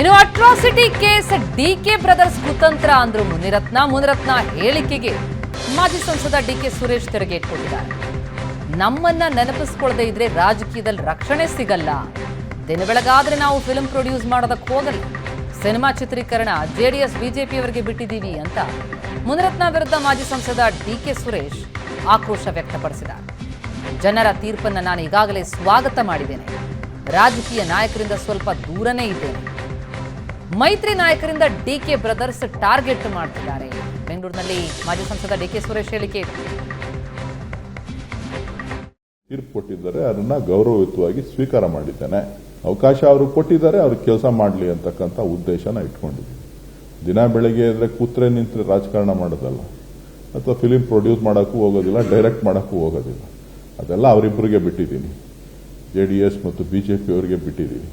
ಇನ್ನು atrocity case D K brothers ಕುತಂತ್ರ ಅಂದ್ರು ಮುನಿರತ್ನ. ಮುನಿರತ್ನ ಹೇಳಿಕೆಗೆ ಮಾಜಿ ಸಂಸದ ಡಿ ಕೆ ಸುರೇಶ್ ತಿರುಗೇಟ್ ಕೊಟ್ಟಿದ್ದಾರೆ ನಮ್ಮನ್ನ ನೆನಪಿಸ್ಕೊಳ್ಳದೆ ಇದ್ರೆ ರಾಜಕೀಯದಲ್ಲಿ ರಕ್ಷಣೆ ಸಿಗಲ್ಲ. ದಿನ ಬೆಳಗಾದ್ರೆ ನಾವು ಫಿಲ್ಮ್ ಪ್ರೊಡ್ಯೂಸ್ ಮಾಡೋದಕ್ಕೆ ಹೋಗಲ್ಲ. ಸಿನಿಮಾ ಚಿತ್ರೀಕರಣ ಜೆಡಿಎಸ್ ಬಿಜೆಪಿಯವರಿಗೆ ಬಿಟ್ಟಿದ್ದೀವಿ ಅಂತ ಮುನಿರತ್ನ ವಿರುದ್ಧ ಮಾಜಿ ಸಂಸದ ಡಿ ಕೆ ಸುರೇಶ್ ಆಕ್ರೋಶ ವ್ಯಕ್ತಪಡಿಸಿದ್ದಾರೆ. ಜನರ ತೀರ್ಪನ್ನು ನಾನು ಈಗಾಗಲೇ ಸ್ವಾಗತ ಮಾಡಿದ್ದೇನೆ. ರಾಜಕೀಯ ನಾಯಕರಿಂದ ಸ್ವಲ್ಪ ದೂರನೇ ಇದ್ದೇನೆ. ಮೈತ್ರಿ ನಾಯಕರಿಂದ ಡಿಕೆ ಬ್ರದರ್ಸ್ ಟಾರ್ಗೆಟ್ ಮಾಡ್ತಿದ್ದಾರೆ. ಬೆಂಗಳೂರಿನಲ್ಲಿ ಮಾಜಿ ಸಂಸದ ಡಿಕೆ ಸುರೇಶ್ ಹೇಳಿಕೆ. ತೀರ್ಪು ಕೊಟ್ಟಿದ್ದಾರೆ, ಅದನ್ನ ಗೌರವಯುತವಾಗಿ ಸ್ವೀಕಾರ ಮಾಡಿದ್ದೇನೆ. ಅವಕಾಶ ಅವರು ಕೊಟ್ಟಿದ್ದಾರೆ ಅವ್ರಿಗೆ ಕೆಲಸ ಮಾಡಲಿ ಅಂತಕ್ಕಂಥ ಉದ್ದೇಶನ ಇಟ್ಕೊಂಡಿದ್ದೀನಿ. ದಿನ ಬೆಳಗ್ಗೆ ಎದ್ರೆ ಕೂತ್ರೆ ನಿಂತರೆ ರಾಜಕಾರಣ ಮಾಡೋದಲ್ಲ. ಅಥವಾ ಫಿಲಿಂ ಪ್ರೊಡ್ಯೂಸ್ ಮಾಡೋಕ್ಕೂ ಹೋಗೋದಿಲ್ಲ ಡೈರೆಕ್ಟ್ ಮಾಡೋಕ್ಕೂ ಹೋಗೋದಿಲ್ಲ. ಅದೆಲ್ಲ ಅವರಿಬ್ಬರಿಗೆ ಬಿಟ್ಟಿದ್ದೀನಿ. ಜೆ ಡಿ ಎಸ್ ಮತ್ತು ಬಿ ಅವರಿಗೆ ಬಿಟ್ಟಿದ್ದೀವಿ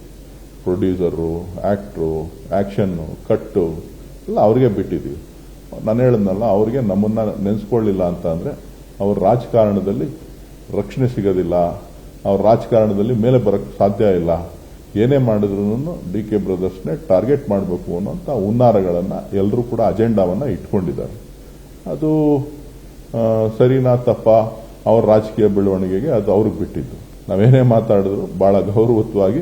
ಪ್ರೊಡ್ಯೂಸರು ಆ್ಯಕ್ಟ್ರು ಆ್ಯಕ್ಷನ್ನು ಕಟ್ಟು ಎಲ್ಲ ಅವ್ರಿಗೆ ಬಿಟ್ಟಿದ್ದೀವಿ. ನಾನು ಹೇಳಿದ್ನಲ್ಲ, ಅವ್ರಿಗೆ ನಮ್ಮನ್ನ ನೆನೆಸ್ಕೊಳ್ಳಿಲ್ಲ ಅಂತ ಅಂದರೆ ಅವ್ರ ರಾಜಕಾರಣದಲ್ಲಿ ರಕ್ಷಣೆ ಸಿಗೋದಿಲ್ಲ, ಅವ್ರ ರಾಜಕಾರಣದಲ್ಲಿ ಮೇಲೆ ಬರೋಕ್ಕೆ ಸಾಧ್ಯ ಇಲ್ಲ, ಏನೇ ಮಾಡಿದ್ರು ಡಿ ಕೆ ಬ್ರದರ್ಸ್ನೇ ಟಾರ್ಗೆಟ್ ಮಾಡಬೇಕು ಅನ್ನೋಂಥ ಹುನ್ನಾರಗಳನ್ನು ಎಲ್ಲರೂ ಕೂಡ ಅಜೆಂಡಾವನ್ನು ಇಟ್ಕೊಂಡಿದ್ದಾರೆ. ಅದು ಸರಿನಾ ತಪ್ಪ? ಅವ್ರ ರಾಜಕೀಯ ಬೆಳವಣಿಗೆಗೆ ಅದು ಅವ್ರಿಗೆ ಬಿಟ್ಟಿದ್ದು. ನಾವೇನೇ ಮಾತಾಡಿದ್ರು ಬಹಳ ಗೌರವತ್ವವಾಗಿ